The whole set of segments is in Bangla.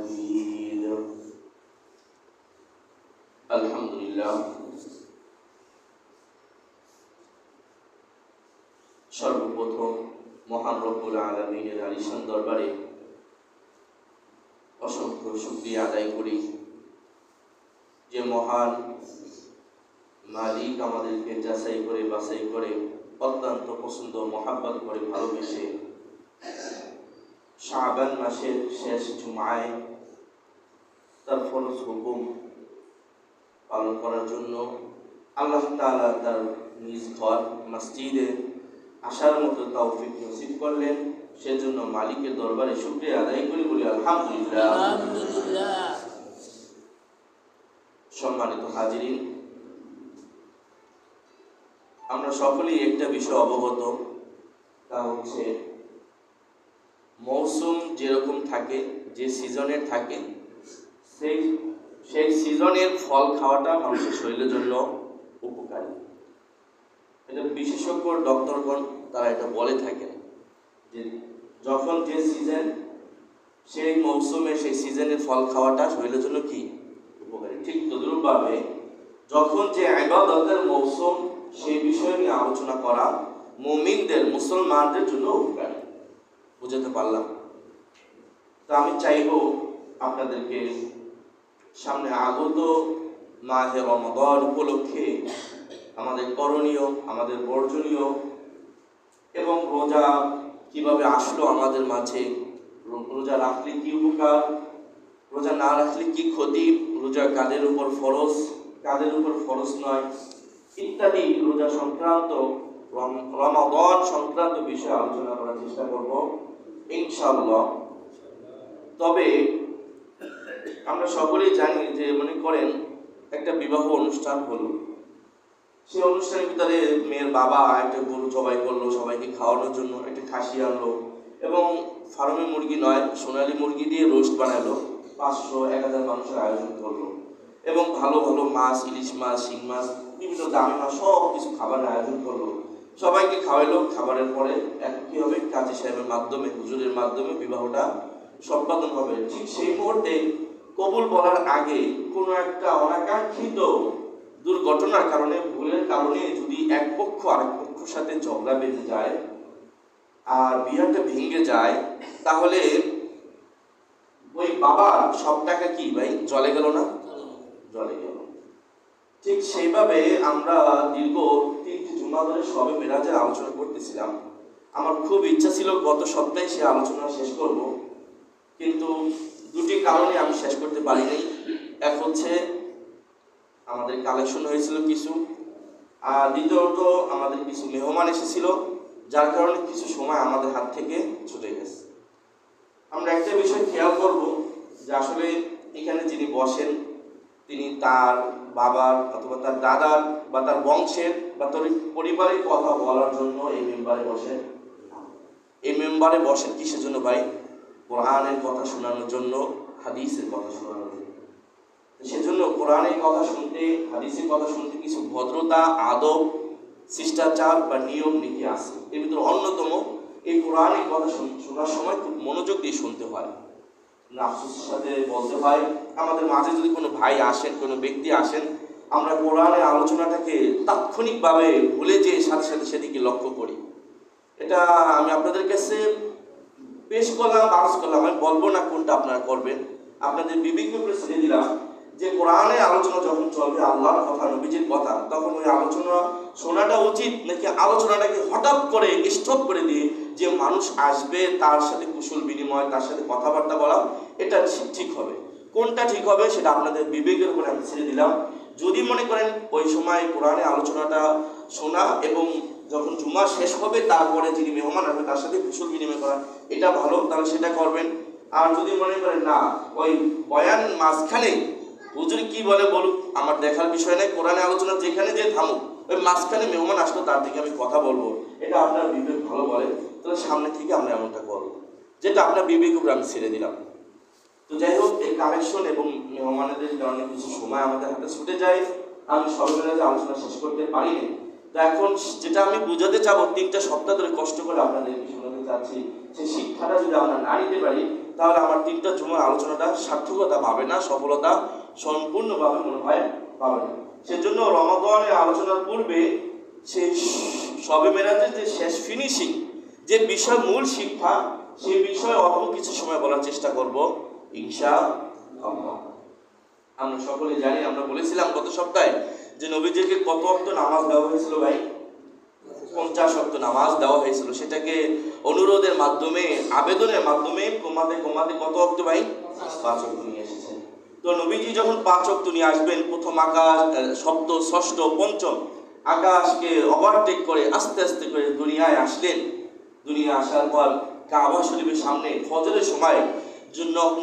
مجيد الحمد لله সর্বপ্রথম মহান রব্বুল আলমিনের আলিশান দরবারে অসংখ্য শুক্রিয়া আদায় করি যে মহান মালিক আমাদেরকে যাচাই করে বাছাই করে অত্যন্ত পছন্দ মহাব্বত করে ভালোবেসে শাহবান মাসের শেষ জুমায় তার ফরজ হুকুম পালন করার জন্য আল্লাহ তাআলা তার নিজ ঘর মসজিদে আসার মতো তৌফিক নসিব করলেন। সেজন্য মালিকের দরবারে শুকরিয়া আদায় করি বলি আলহামদুলিল্লাহ। সম্মানিত হাজিরিন আমরা সকলেই একটা বিষয় অবগত তা হচ্ছে মৌসুম যেরকম থাকে যে সিজনের থাকে সেই সেই সিজনের ফল খাওয়াটা মানুষের শরীরের জন্য উপকারী। এটা বিশেষজ্ঞ ডক্টরগণ তারা এটা বলে থাকেন যে যখন যে সিজন, সেই মৌসুমে সেই সিজনের ফল খাওয়াটা শরীরের জন্য কি? উপকারী। ঠিক তদ্রুপভাবে যখন যে আবাদতের মৌসুম, সেই বিষয় নিয়ে আলোচনা করা মুমিনদের, মুসলমানদের জন্য উপকারী। বুঝাতে পারলাম? তা আমি চাইব আপনাদেরকে সামনে আগত মাহে রমদন উপলক্ষে আমাদের করণীয়, আমাদের বর্জনীয় এবং রোজা কীভাবে আসলো আমাদের মাঝে? রোজা রাখলে কি উপকার? রোজা না রাখলে কি ক্ষতি? রোজা কাদের উপর ফরজ? কাদের উপর ফরজ নয়? ইত্যাদি রোজা সংক্রান্ত, রম- রমাদন সংক্রান্ত বিষয়ে আলোচনা করার চেষ্টা করব ইনশাল্লাহ তবে আমরা সকলেই জানি যে মনে করেন একটা বিবাহ অনুষ্ঠান হলো। সেই অনুষ্ঠানের ভিতরে মেয়ের বাবা একটা গরু জবাই করল, সবাইকে খাওয়ানোর জন্য একটা খাসি আনলো এবং ফার্মে মুরগি নয়, সোনালী মুরগি দিয়ে রোস্ট বানালো, পাঁচশো, এক হাজার মানুষের আয়োজন করল এবং ভালো ভালো মাছ, ইলিশ মাছ, শিং মাছ, বিভিন্ন দামি মাছ সব কিছু খাবারের আয়োজন করল। সবাইকে খাওয়াইলো, খাবারের পরে এখন কি হবে, কাজী সাহেবের মাধ্যমে, হুজুরের মাধ্যমে বিবাহটা সম্পাদন হবে। ঠিক সেই মুহূর্তে কবুল বলার আগে কোনো একটা অনাকাঙ্ক্ষিত দুর্ঘটনার কারণে, ভুলের কারণে যদি এক পক্ষ আরেক পক্ষের সাথে ঝগড়া বেঁধে যায় আর বিয়ারটা ভেঙে যায়, তাহলে ওই বাবার সব টাকা কি ভাই? জলে গেল না? জলে গেল। ঠিক সেইভাবে আমরা দীর্ঘ তিনটি জুমা ধরে সবে মেরাজের আলোচনা করতেছিলাম। আমার খুব ইচ্ছা ছিল গত সপ্তাহে সে আলোচনা শেষ করব, কিন্তু দুটি কারণে আমি শেষ করতে পারিনি এক হচ্ছে, আমাদের কালেকশন হয়েছিল কিছু, আর দ্বিতীয়ত আমাদের কিছু মেহমান এসেছিল, যার কারণে কিছু সময় আমাদের হাত থেকে ছুটে গেছে। আমরা একটা বিষয় খেয়াল করব যে আসলে এখানে যিনি বসেন, তিনি তার বাবার অথবা তার দাদার বা তার বংশের বা তার পরিবারের কথা বলার জন্য এই মেম্বারে বসেন এই মেম্বারে বসেন কিসের জন্য ভাই? কোরআনের কথা শোনানোর জন্য, হাদিসের কথা শোনানোর জন্য। সেজন্য কোরআনের কথা শুনতে, হাদিসের কথা শুনতে কিছু ভদ্রতা, আদব, শিষ্টাচার বা নিয়ম, নীতি আছে। এর ভিতরে অন্যতম, এই কোরআনের কথা শুন- শোনার সময় খুব মনোযোগ দিয়ে শুনতে হয়। আফসোসের সাথে বলতে হয়, আমাদের মাঝে যদি কোনো ভাই আসেন, কোনো ব্যক্তি আসেন, আমরা কোরআনের আলোচনাটাকে তাৎক্ষণিকভাবে ভুলে যেয়ে সাথে সাথে সেদিকে লক্ষ্য করি। এটা আমি আপনাদের কাছে পেশ করলাম, আর্জ করলাম। আমি বলব না কোনটা আপনারা করবেন। আপনাদের বিবেকের উপরে দিলাম যে কোরআনে আলোচনা যখন চলবে, আল্লাহর কথা, নবীজির কথা, তখন ওই আলোচনা শোনাটা উচিত নাকি আলোচনাটাকে হঠাৎ করে স্টপ করে দিয়ে যে মানুষ আসবে, তার সাথে কুশল বিনিময়, তার সাথে কথাবার্তা বলা, এটা ঠিক- ঠিক হবে। কোনটা ঠিক হবে সেটা আপনাদের বিবেকের উপরে আমি ছেড়ে দিলাম। যদি মনে করেন ওই সময় কোরআনে আলোচনাটা শোনা এবং যখন জুমা শেষ হবে, তারপরে যিনি মেহমান আসবে, তার সাথে কুশল বিনিময় করা এটা ভালো, তাহলে সেটা করবেন। আর যদি মনে করেন, না, ওই বয়ান মাঝখানে হুজুর কি বলে বলুক, আমার দেখার বিষয় নেই, কোরআনে আলোচনা যেখানে যে থামুক, ওই মাঝখানে মেহমান আসলো, তার দিকে আমি কথা বলব। এটা আপনার বিবেক ভালো বলে, তাহলে সামনে থেকে আমরা এমনটা করব, যেটা আপনার বিবেক উপরে আমি ছেড়ে দিলাম। তো যাই হোক, এই কালেকশন এবং মেহমানদের কারণে কিছু সময় আমাদের হাতে ছুটে যায়, আমি সর্ববেলা যে আলোচনা শেষ করতে পারিনি। তো এখন যেটা আমি বুঝাতে চাবো, তিনটা সপ্তাহ ধরে কষ্ট করে আপনাদের চাচ্ছি সেই শিক্ষাটা যদি আমরা না নিতে পারি, তাহলে আমার তিনটা জুমার আলোচনাটা সার্থকতা পাবে না, সফলতা সম্পূর্ণভাবে মনে হয় পাবে না। সেজন্য রমাদানের আলোচনার পূর্বে সে সবে মেরাজের যে শেষ ফিনিশিং যে বিষয় মূল শিক্ষা সেই বিষয়ে অল্প কিছু সময় বলার চেষ্টা করব ইনশা আমরা সকলে জানি, আমরা বলেছিলাম গত সপ্তাহে যে নবীজিকে কত অক্ত নামাজ দেওয়া হয়েছিল ভাই? পঞ্চাশ অক্ত নামাজ দেওয়া হয়েছিল। সেটাকে অনুরোধের মাধ্যমে, আবেদনের মাধ্যমে কমাতে কমাতে কত অক্ত ভাই? পাঁচ অক্ত নিয়ে এসেছেন। তো নবীজি যখন পাঁচ অক্ত নিয়ে আসবেন, প্রথম আকাশ সপ্ত, ষষ্ঠ, পঞ্চম আকাশকে ওভারটেক করে আস্তে আস্তে করে দুনিয়ায় আসলেন। দুনিয়া আসার পর কাবা শরীফের সামনে ফজরের সময়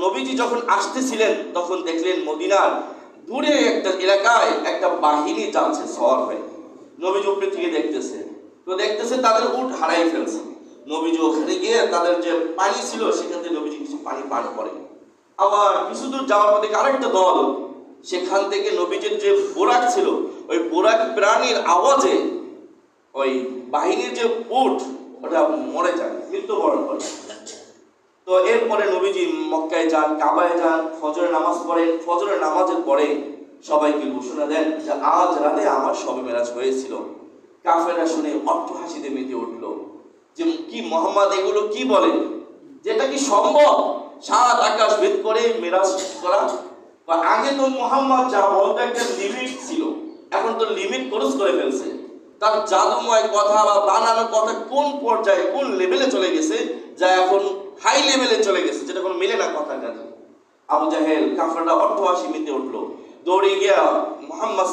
নবীজি যখন আসতেছিলেন, তখন দেখলেন মদিনার দূরে একটা এলাকায় একটা বাহিনী যাচ্ছে শহর হয়ে। নবীজি উপরে থেকে দেখতেছে। তো দেখতেছে তাদের উট হারাই ফেলছে। নবীজি ওখানে গিয়ে তাদের যে পানি ছিল, সেখান থেকে নবীজি কিছু পানি পান করে। আবার কিছু দূর যাওয়ার পথে আরেকটা দল, সেখান থেকে নবীজির যে বোরাক ছিল, ওই বোরাক প্রাণীর আওয়াজে ওই বাহিনীর যে উট, ওটা মরে যায়, মৃত্যুবরণ করে। তো এরপরে নবীজি মক্কায় যান, কাবায় যান, ফজরের নামাজ পড়েন। ফজরের নামাজের পরে সবাইকে ঘোষণা দেন যে, আজ রাতে আমার সবে মেরাজ হয়েছিল। কাফেরা শুনে অট্ট হাসিতে মেতে উঠল যে কি মোহাম্মদ এগুলো কি বলে? যেটা কি সম্ভব? সাত আকাশ ভেদ করে মেরাজ করা। আগে তো মোহাম্মদ যা বলতো একটা লিমিট ছিল, এখন তো লিমিট ক্রস করে ফেলছে। তার জাদুময় কথা বা বানানো কথা কোন পর্যায়ে, কোন লেভেলে চলে গেছে, যা এখন হাই লেভেলে চলে গেছে, যেটা কোনো মেলে না কথার কাছে আবু জাহেল, কাফেররা অট্টহাসি মেতে উঠল। দৌড়ে গিয়া মোহাম্মদ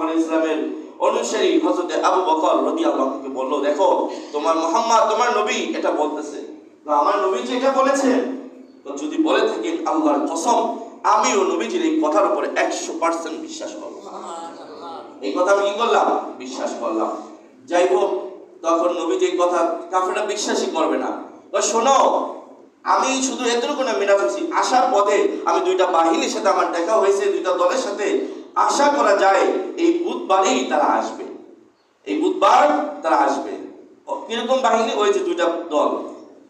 আলাইহি ইসলামের অনুসারী হযরত আবু বকর রাদিয়াল্লাহুকে বলল দেখো তোমার মোহাম্মদ তোমার নবী এটা বলতেছে। আমার নবী যে এটা বলেছেন তো যদি বলে থাকেন আল্লাহর কসম আমিও নবীজির এই কথার উপরে একশো পার্সেন্ট বিশ্বাস করব। এই কথা আমি কি করলাম? বিশ্বাস করলাম। যাই হোক তখন নবীজি এই কথা কাফেররা বিশ্বাসই করবে না। শোনো আমি শুধু এতটুকু না মেরাজ আসার পথে আমি দুইটা বাহিনীর সাথে আমার দেখা হয়েছে দুইটা দলের সাথে। আশা করা যায় এই বুধবারেই তারা আসবে। এই বুধবার তারা আসবে। কীরকম বাহিনী হয়েছে দুইটা দল?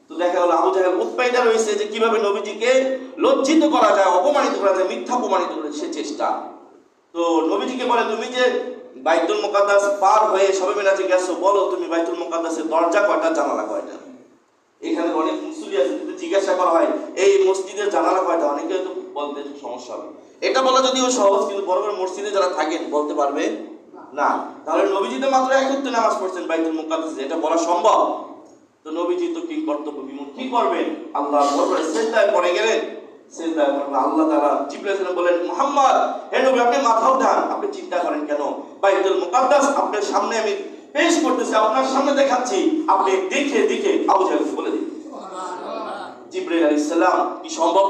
তো দেখা গেল আবু জাহেল উৎপাইটা রয়েছে যে কীভাবে নবীজিকে লজ্জিত করা যায়, অপমানিত করা যায়, মিথ্যা অপমানিত করা সে চেষ্টা। তো নবীজিকে বলে, তুমি যে বাইতুল মোকাদ্দাস পার হয়ে সবে মেরাজে গেছো, বলো তুমি বাইতুল মুকাদ্দাসের দরজা কয়টা, জানালা কয়টা? এখানে অনেক মুসলি আছে জিজ্ঞাসা করা হয়, এই মসজিদের জানালা কয়টা? অনেকে হয়তো বলতে সমস্যা হবে। এটা বলা যদিও সহজ, কিন্তু বড় বড় মসজিদে যারা থাকেন, বলতে পারবে না। তাহলে নবীজি তো মাত্র একত্রে নামাজ পড়ছেন বাইতুল মুকাদ্দাসে। এটা বলা সম্ভব? তো নবীজি তো কি কর্তব্য বিমুখ কি করবেন? আল্লাহ দরবারে সেজদায় পড়ে গেলেন। সেজদায় পড়ে আল্লাহ তাআলা জিবরাইল বলেন, মুহাম্মদ, হে নবী, আপনি মাথা উঠান আপনি চিন্তা করেন কেন? বাইতুল মুকাদ্দাস আপনার সামনে আমি পেশ করতেছি, আপনার সামনে দেখাচ্ছি। আপনি দেখে দেখে আবু জাহেলকে বলে দিন কি সম্ভব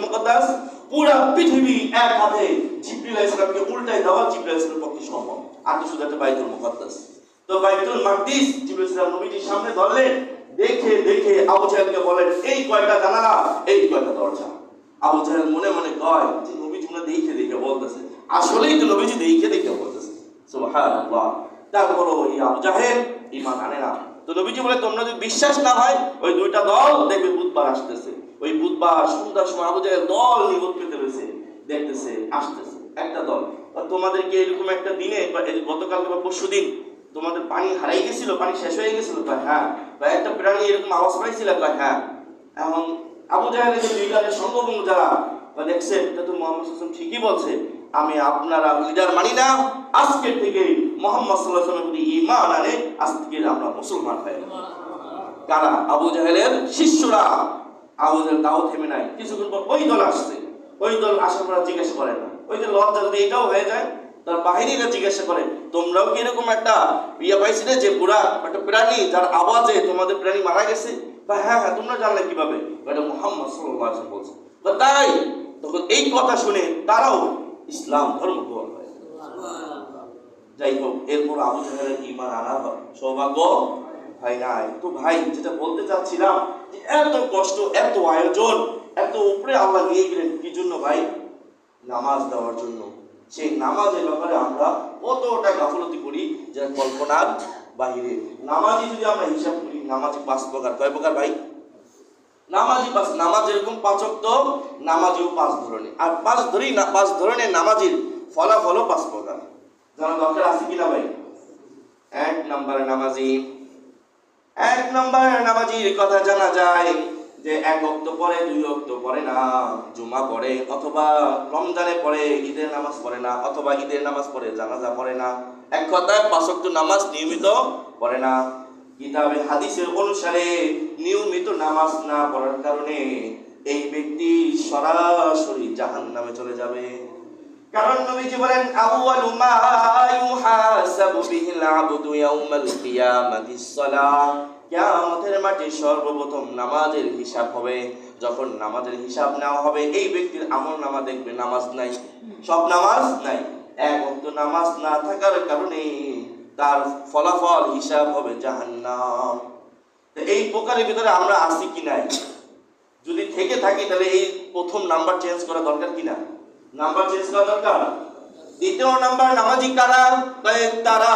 মুকাদ্দাস পুরা পৃথিবী এক হাতে দেওয়া পক্ষে সম্ভব। আর বাইতুল মুকাদ্দাস। তো বাইতুল মাকদিস সামনে ধরলেন, দেখে দেখে আবু জাহেলকে বলেন, এই কয়টা জানালা, এই কয়টা দরজা? আবু জাহেল মনে মনে কয়, যে নবীজি মনে দেখে দেখে বলতেছে। আসলেই তো নবীজি দেখে দেখে বলতেছে। সুবহানাল্লাহ। তারপরও ওই আবু জাহেল আনে না। তো নবীজি বলে, তোমরা যদি বিশ্বাস না হয়, ওই দুইটা দল দেখবে বুধবার আসতেছে। ওই বুধবার সন্ধ্যার সময় আবু জাহেল দল নিয়োগ পেতে রয়েছে দেখতেছে, আসতেছে, একটা দল। তোমাদেরকে এরকম একটা দিনে, বা এই গতকাল বা পরশু দিন তোমাদের পানি হারাই গেছিল? পানি শেষ হয়ে গেছিল? কয় হ্যাঁ। বা একটা প্রাণী এরকম আওয়াজ পাইছিল? কয় হ্যাঁ। এখন আবু জাহেলের যে সঙ্গভঙ্গ যারা, বা দেখছে, এটা তো মোহাম্মদ হাসান ঠিকই বলছে। আমি আপনারা লিডার মানি না। আজকের থেকে মোহাম্মদ সাল্লাহ সাল্লামের ইমান আনে, আজ থেকে আমরা মুসলমান হয়ে। কারা? আবু জাহেলের শিষ্যরা। আবু জাহেল তাও থেমে নাই। কিছুক্ষণ পর ওই দল আসছে। ওই দল আসার পর জিজ্ঞাসা করে না। ওই যে লজ্জা যদি এটাও হয়ে যায়, তার বাহিনীরা জিজ্ঞাসা করে, তোমরাও কি এরকম একটা ইয়ে পাইছিলে যে বুড়া, একটা প্রাণী, যার আওয়াজে তোমাদের প্রাণী মারা গেছে? বা হ্যাঁ হ্যাঁ তোমরা জানলে কীভাবে? এটা মোহাম্মদ আলাইহি বলছে। তাই, তখন এই কথা শুনে তারাও ইসলাম ধর্ম গ্রহণ করে যাই হোক, এরপর আবু জাহেলের ইমান আনা সৌভাগ্য ভাই নাই। তো ভাই, যেটা বলতে চাচ্ছিলাম যে এত কষ্ট, এত আয়োজন, এত উপরে আল্লাহ নিয়ে গেলেন কি জন্য ভাই? নামাজ দেওয়ার জন্য। সেই নামাজের ব্যাপারে আমরা কতটা গাফলতি করি যা কল্পনার বাহিরে নামাজি যদি আমরা হিসাব করি, নামাজি পাঁচ প্রকার। কয় প্রকার ভাই? নামাজি পাঁচ নামাজ এরকম পাঁচক তো নামাজিও পাঁচ ধরনের। আর পাঁচ ধরেই না পাঁচ ধরনের নামাজির ফলাফলও পাঁচ প্রকার। জানা দরকার আছে কিনা ভাই? এক নম্বরে নামাজি। এক নম্বরের নামাজির কথা জানা যায় যে এক অক্ত পরে, দুই অক্ত পরে না। জুমা পড়ে অথবা রমজানে পড়ে, ঈদের নামাজ পড়ে না, অথবা ঈদের নামাজ পড়ে, জানাজা পড়ে না। এক কথায় পাঁচ ওয়াক্ত নামাজ নিয়মিত পড়ে না। কিতাবে হাদিসের অনুসারে নিয়মিত নামাজ না পড়ার কারণে এই ব্যক্তি সরাসরি জাহান নামে চলে যাবে। কারণ নবীজি বলেন মা ইউহাসাবু বিহিল আবদু ইয়াউমাল কিয়ামাতিস সালাহ। কিয়ামতের মাঠে সর্বপ্রথম নামাজের হিসাব হবে। যখন নামাজের হিসাব নেওয়া হবে, এই ব্যক্তির আমল নামা দেখবে, নামাজ নাই। সব নামাজ নাই। এক অক্ত নামাজ না থাকার কারণে তার ফলাফল হিসাব হবে জাহান্নাম। এই প্রকারের ভিতরে আমরা আসি কি নাই? যদি থেকে থাকি তাহলে এই প্রথম নাম্বার চেঞ্জ করা দরকার কিনা নাম্বার চেঞ্জ করা দরকার? দ্বিতীয় নাম্বার, নামাজি কারা? তারা,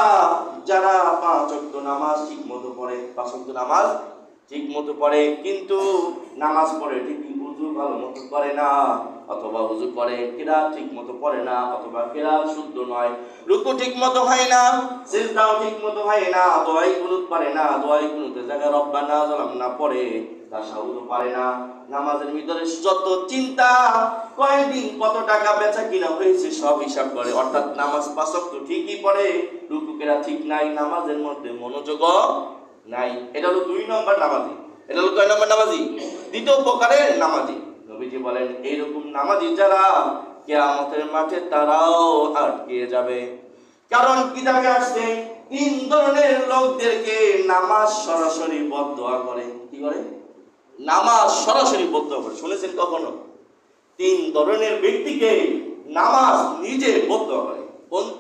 যারা পাঁচ নামাজ, ঠিক মতো পড়ে, পাঁচ নামাজ ঠিক মতো পড়ে কিন্তু নামাজ পড়ে, ঠিক উজু ভালো মতো করে না, অথবা উজু করে, কেরা ঠিক মতো পড়ে না, অথবা কেরা শুদ্ধ নয়, রুকু ঠিক মতো হয় না, সিজদাও ঠিক মতো হয় না, দোয়াই কুনুত পারে না, দোয়াই কুনুতের জায়গায় রব্বানা জালাম না পড়ে পারে না। নামাজের ভিতরে যত চিন্তা, কয়দিন কত টাকা বেচা কিনা হয়েছে, সব হিসাব করে। অর্থাৎ নামাজ পাঁচক তো ঠিকই পড়ে রুকুকেরা ঠিক নাই, নামাজের মধ্যে মনোযোগ নাই। এটা হলো দুই নম্বর নামাজি। এটা হলো কয় নম্বর নামাজি? দ্বিতীয় প্রকারের নামাজি। নবীজি বলেন, এইরকম নামাজি যারা কেয়ামতের মাঠে তারাও আটকে যাবে। কারণ কিতাবে আসছে, তিন ধরনের লোকদেরকে নামাজ সরাসরি বদোয়া করে। কি করে? নামাজ সরাসরি বদোয়া করে। শুনেছেন কখনো? তিন ধরনের ব্যক্তিকে নামাজ নিজে বদোয়া করে। কোন?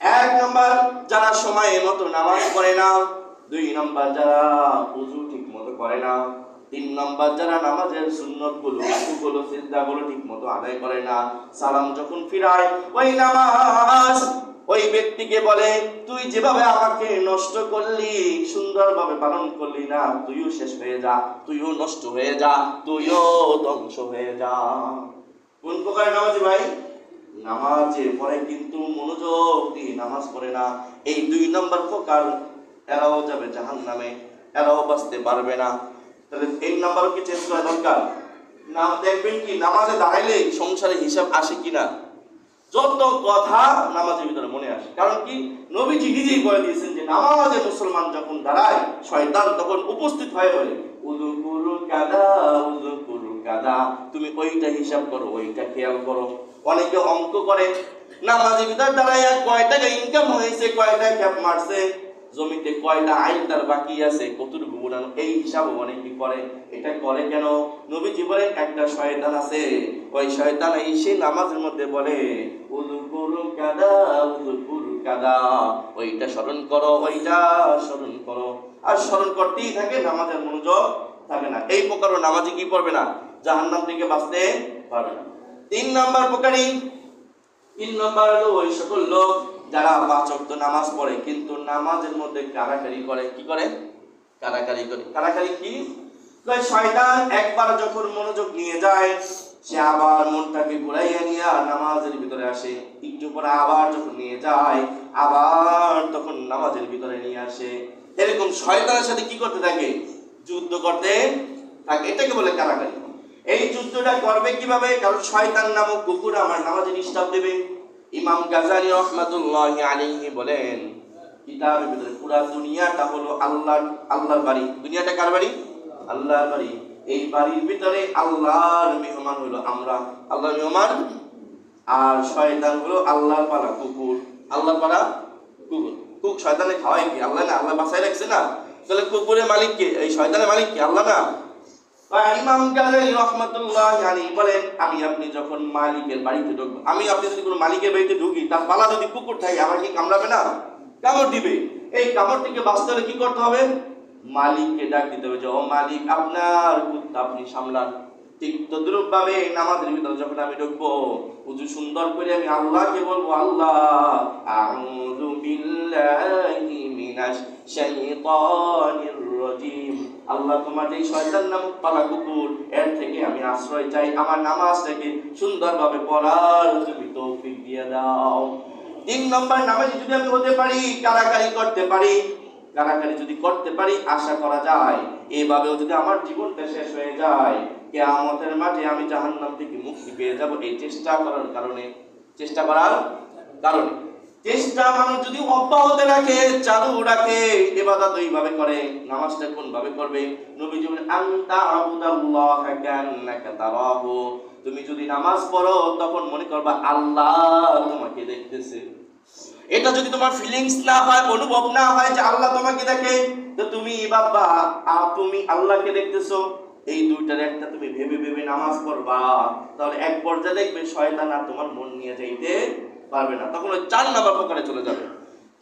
এক নম্বর, যারা সময় মতো নামাজ পড়ে না দুই নম্বর যারা উজু ঠিক মতো করে না, তিন নম্বর যারা নামাজের সুন্নতগুলো গুলো সিদ্ধা গুলো ঠিক মতো আদায় করে না, সালাম যখন ফিরায়, ওই নামাজ, ওই ব্যক্তিকে বলে, তুই যেভাবে আমাকে নষ্ট করলি, সুন্দরভাবে পালন করলি না, তুইও শেষ হয়ে যা, তুইও নষ্ট হয়ে যা, তুইও ধ্বংস হয়ে যা। কোন প্রকার নামাজি ভাই? নামাজে পরে কিন্তু মনোযোগ দিয়ে নামাজ পড়ে না। এই দুই নম্বর প্রকার এরাও যাবে জাহান নামে এরাও বাঁচতে পারবে না। তাহলে এই নাম্বারও কি চেঞ্জ করা দরকার? না, দেখবেন কি, নামাজে দাঁড়াইলে সংসারে হিসাব আসে কিনা? যত কথা নামাজের ভিতরে মনে আসে। কারণ কি, নবীজি নিজেই বলে দিয়েছেন যে, নামাজে মুসলমান যখন দাঁড়ায়, শয়তান তখন উপস্থিত হয়ে বলে উদু কুরু কাদা উদু কুরু কাদা। তুমি ওইটা হিসাব করো, ওইটা খেয়াল করো। অনেকে অঙ্ক করে, নামাজের ভিতরে দাঁড়ায় কয় টাকা ইনকাম হয়েছে কয় টাকা ক্যাপ মারছে। জমিতে কয়টা আইন তার বাকি আছে, কতটুকু গুণানো? এই হিসাব অনেকে করে? এটা করে কেন? নবী জীবনে একটা শয়তান আছে। ওই শয়তান এসে নামাজের মধ্যে বলে ওইটা স্মরণ করো, ওইটা স্মরণ করো। আর স্মরণ করতেই থাকে, নামাজের মনোযোগ থাকে না। এই প্রকারও নামাজি কি পড়বে না? জাহান্নাম থেকে বাঁচতে পারবে না। তিন নাম্বার প্রকারই, তিন নম্বর হলো ওই সকল লোক যারা পাঁচ ওয়াক্ত নামাজ পড়ে, কিন্তু নামাজের মধ্যে কারাকারি করে, কি করে? কারাকারি করে। কারাকারি কি? শয়তান একবার যখন মনোযোগ নিয়ে যায়, সে আবার মনটাকে ঘুরাইয়া নিয়ে নামাজের ভিতরে আসে। একটু পরে আবার যখন নিয়ে যায়, আবার তখন নামাজের ভিতরে নিয়ে আসে। এরকম শয়তানের সাথে কি করতে থাকে? যুদ্ধ করতে থাকে। এটাকে বলে কারাকারি। এই যুদ্ধটা করবে কীভাবে? কারণ শয়তান নামক কুকুর আমার নামাজে ডিস্টার্ব দেবে। ইমাম গাজালি রহমাতুল্লাহ আলাইহি বলেন, কিতাবের ভিতরে পুরা দুনিয়াটা হলো আল্লাহ, আল্লাহর বাড়ি। দুনিয়াটা কার বাড়ি? আল্লাহর বাড়ি। এই বাড়ির ভিতরে আল্লাহর মেহমান হলো আমরা। আল্লাহর মেহমান? আর শয়তান হলো আল্লাহর পালা, কুকুর। আল্লাহ পারা কুকুর। কুক শয়তানে খাওয়াই কি? আল্লাহ না? আল্লাহ বাসায় রাখছে না? তাহলে কুকুরের মালিক কে? এই শয়তানের মালিক কি? আল্লাহ না? ইমাম গাজালি রহমতুল্লাহ আলী বলেন, আমি আপনি যখন মালিকের বাড়িতে ঢুকবো, আমি আপনি যদি কোনো মালিকের বাড়িতে ঢুকি, তার পালা যদি কুকুর থাকে, আমার কি কামড়াবে না? কামড় দিবে। এই কামড় থেকে বাঁচতে হলে কি করতে হবে? মালিককে ডাক দিতে হবে যে, ও মালিক, আপনার আপনি সামলান। ঠিক তদ্রুপ নামাজের ভিতরে যখন আমি ঢুকবো, উজু সুন্দর করে আমি আল্লাহকে বলব, আল্লাহ, আউযু বিল্লাহি মিনাশ শাইতানির রাজিম। আল্লাহ, তোমার এই শয়তান পালা কুকুর, এর থেকে আমি আশ্রয় চাই, আমার সুন্দরভাবে পড়ার তুমি তৌফিক দিয়ে দাও। তিন নম্বর নামাজে যদি আমি হতে পারি, কারাকারি করতে পারি, কারাকারি যদি করতে পারি, আশা করা যায়, এভাবেও যদি আমার জীবনটা শেষ হয়ে যায় কেয়ামতের মাঠে আমি জাহান্নাম থেকে মুক্তি পেয়ে যাব। এই চেষ্টা করার কারণে, চেষ্টা করার কারণে। চেষ্টা মানুষ যদি অব্যাহত রাখে, চালু রাখে, ইবাদত ওইভাবে করে, নামাজটা কোন ভাবে করবে নবী জীবনে আনতা আবুদাল্লাহ তারাহু। তুমি যদি নামাজ পড়ো, তখন মনে করবা, আল্লাহ তোমাকে দেখতেছে। এটা যদি তোমার ফিলিংস না হয়, অনুভব না হয় যে আল্লাহ তোমাকে দেখে, তো তুমি বাবা তুমি আল্লাহকে দেখতেছো। এই দুইটার একটা তুমি ভেবে ভেবে নামাজ পড়বা, তাহলে এক পর্যায়ে দেখবে শয়তান আর তোমার মন নিয়ে যাইতে পারবে না। তখন ওই চার নাম্বার প্রকারে চলে যাবে।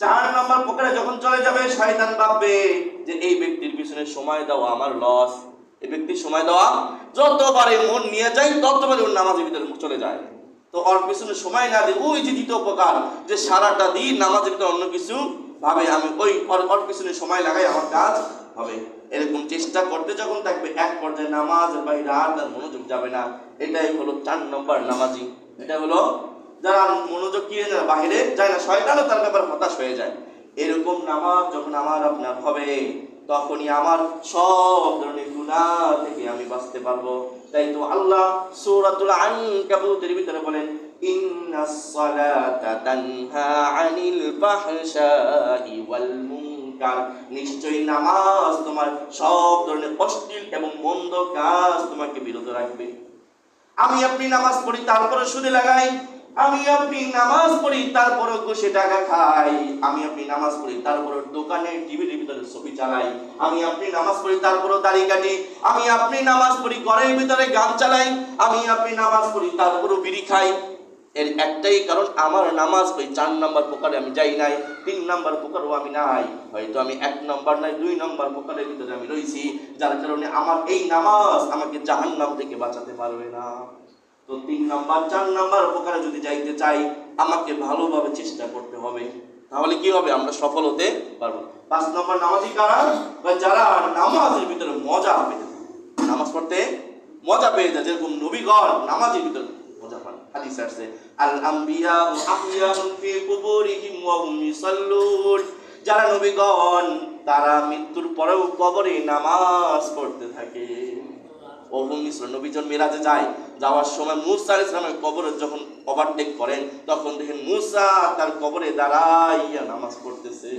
চার নাম্বার প্রকারে যখন চলে যাবে, শয়তান ভাববে যে এই ব্যক্তির পিছনে সময় দেওয়া আমার লস এই ব্যক্তির সময় দেওয়া যতবারে মন নিয়ে যায় ততবারে ওর নামাজের ভিতরে চলে যায়। তো ওর পিছনে সময় না দিয়ে, ওই যে দ্বিতীয় প্রকার, যে সারাটা দিন নামাজের ভিতরে অন্য কিছু ভাবে, আমি ওই ওর পিছনে সময় লাগাই, আমার কাজ হবে। এরকম চেষ্টা করতে যখন থাকবে, এক পর্যায়ে নামাজ বাইরে আর তার মনোযোগ যাবে না। এটাই হলো চার নম্বর নামাজি। এটা হলো যারা মনোযোগ কিনে না বাইরে যায় না, শয়তানও তার ব্যাপারে হতাশ হয়ে যায়। এরকম নামাজ যখন আমার আপনার হবে, তখনই আমার সব ধরনের গুনাহ থেকে আমি বাঁচতে পারব। তাই তো আল্লাহ সূরাতুল আনকাবুতের ভিতরে বলেন, ইন্নাস সালাতা তানহা আনিল ফাহশাই ওয়াল মুনকার নিশ্চয়ই নামাজ তোমার সব ধরনের অশ্লীল এবং মন্দ কাজ তোমাকে বিরত রাখবে। আমি আপনি নামাজ পড়ি তারপরে সুদে লাগাই। আমি আপনি নামাজ পড়ি তারপরে ঘুষে টাকা খাই। আমি আপনি নামাজ পড়ি তারপরে দোকানে টিভির ভিতরে ছবি চালাই। আমি আপনি নামাজ পড়ি তারপরে দাড়ি কাটি। আমি আপনি নামাজ পড়ি, ঘরের ভিতরে গান চালাই। আমি আপনি নামাজ পড়ি তারপরে বিড়ি খাই। এর একটাই কারণ, আমার নামাজ ওই চার নাম্বার প্রকারে আমি যাই নাই। তিন নাম্বার প্রকারও আমি নাই। হয়তো আমি এক নাম্বার নাই, দুই নাম্বার প্রকারের ভিতরে আমি রয়েছি যার কারণে আমার এই নামাজ আমাকে জাহান্নাম থেকে বাঁচাতে পারবে না। তো তিন নাম্বার, চার নাম্বার প্রকারে যদি যাইতে চাই, আমাকে ভালোভাবে চেষ্টা করতে হবে। তাহলে কি হবে? আমরা সফল হতে পারব। পাঁচ নম্বর নামাজি কারা? বা যারা নামাজের ভিতরে মজা পেতে। নামাজ পড়তে মজা পেয়ে যায়, যেরকম নবীগণ নামাজের ভিতরে মজা পান। হাদিস আসছে। যারা নবীগণ, তারা মৃত্যুর পরেও কবরে নামাজ পড়তে থাকে। যায়, যাওয়ার সময় মুসা ইসলামের যখন ওভারটেক করেন, তখন দেখেন মুসা তার কবরে দাঁড়াইয়া নামাজ পড়তেছে।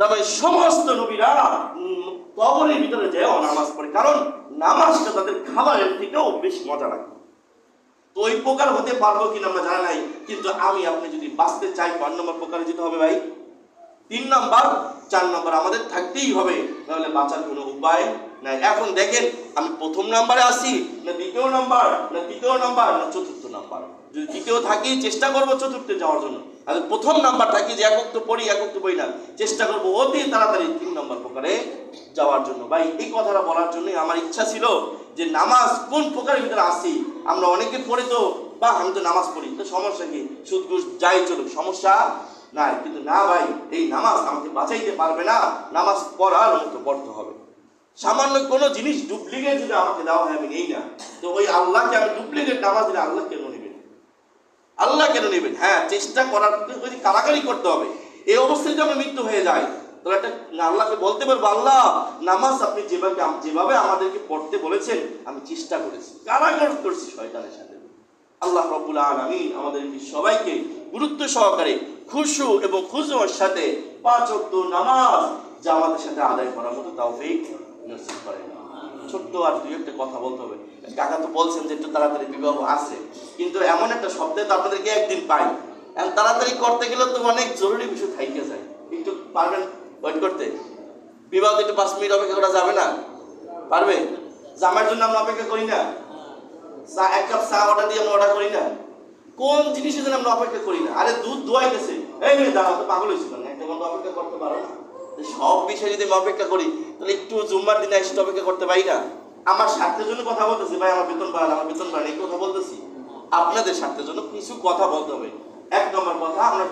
তবে সমস্ত নবীরা কবরের ভিতরে যেও নামাজ পড়ে, কারণ নামাজটা তাদের খাবারের থেকেও বেশি মজা লাগে তো ওই প্রকার হতে পারব কিনা আমরা জানা নাই, কিন্তু আমি আপনি যদি বাঁচতে চাই, পাঁচ নম্বর প্রকারে যেতে হবে ভাই। তিন নম্বর, চার নম্বর আমাদের থাকতেই হবে তাহলে বাঁচার কোনো উপায় নাই। এখন দেখেন, আমি প্রথম নাম্বারে আসি না দ্বিতীয় নাম্বার, না তৃতীয় নাম্বার, না চতুর্থ নাম্বার। যদি তৃতীয় থাকি, চেষ্টা করব চতুর্থে যাওয়ার জন্য। আর প্রথম নাম্বার থাকি যে একক তো পড়ি একক তো পড়ি না, চেষ্টা করব অতি তাড়াতাড়ি তিন নম্বর প্রকারে যাওয়ার জন্য। ভাই, এই কথাটা বলার জন্যই আমার ইচ্ছা ছিল যে নামাজ কোন প্রকারের ভিতরে আসি, আমরা অনেকে পড়ে তো, বা আমি তো নামাজ পড়ি, তো সমস্যা কি? সুদ ঘুষ যাই চলুক, সমস্যা নাই। কিন্তু না ভাই, এই নামাজ আমাকে বাঁচাইতে পারবে না, নামাজ পড়ার মতো পড়তে হবে। সামান্য কোনো জিনিস ডুপ্লিকেট যদি আমাকে দেওয়া হয়, আমি নেই না। তো ওই আল্লাহকে আমি ডুপ্লিকেট নামাজ দিলে আল্লাহ কেন নেবেন? আল্লাহ কেন নেবেন? হ্যাঁ চেষ্টা করার কারাকারি করতে হবে। এই অবস্থায় যদি আমার মৃত্যু হয়ে যায় তাহলে একটা আল্লাহকে বলতে পারব, আল্লাহ, নামাজ আপনি যেভাবে যেভাবে আমাদেরকে পড়তে বলেছেন, আমি চেষ্টা করেছি। করছি শয়তানের সাথে। আল্লাহ আলামিন আমাদেরকে সবাইকে গুরুত্ব সহকারে খুশু এবং খুশুর সাথে পাঁচ নামাজ জামাতের সাথে আদায় করার মতো তাওফিক নসিব ছোট্ট আর দুই একটা কথা বলতে হবে। কাকা তো বলছেন যে একটু তাড়াতাড়ি বিবাহ আছে। কিন্তু এমন একটা শব্দে তো আপনাদেরকে একদিন পাই। তাড়াতাড়ি করতে গেলে তো অনেক জরুরি বিষয় থাইকে যায়। একটু পারবেন ওয়েট করতে। বিবাহ একটু পাঁচ মিনিট অপেক্ষা করা যাবে না। পারবে? জামার জন্য আমরা অপেক্ষা করি না। চা, এক কাপ চা অর্ডার দিয়ে আমরা অর্ডার করি না। কোন জিনিসের জন্য আমরা অপেক্ষা করি না? আরে দুধ এই মেয়ে দাঁড়াও, তো পাগল হয়েছিল না? একটা ঘণ্টা অপেক্ষা করতে পারো না। সব বিষয়ে যদি আমি অপেক্ষা করি, তাহলে একটু জুম্মার দিনে এসে অপেক্ষা করতে পারি না। আমার স্বার্থের জন্য কথা বলতেছি। ভাই, আমার বেতন বাড়ান, আমার বেতন বাড়ান, এই কথা বলতেছি। আপনাদের স্বার্থের জন্য কিছু কথা বলতে হবে। এক নম্বর কথা, আমরা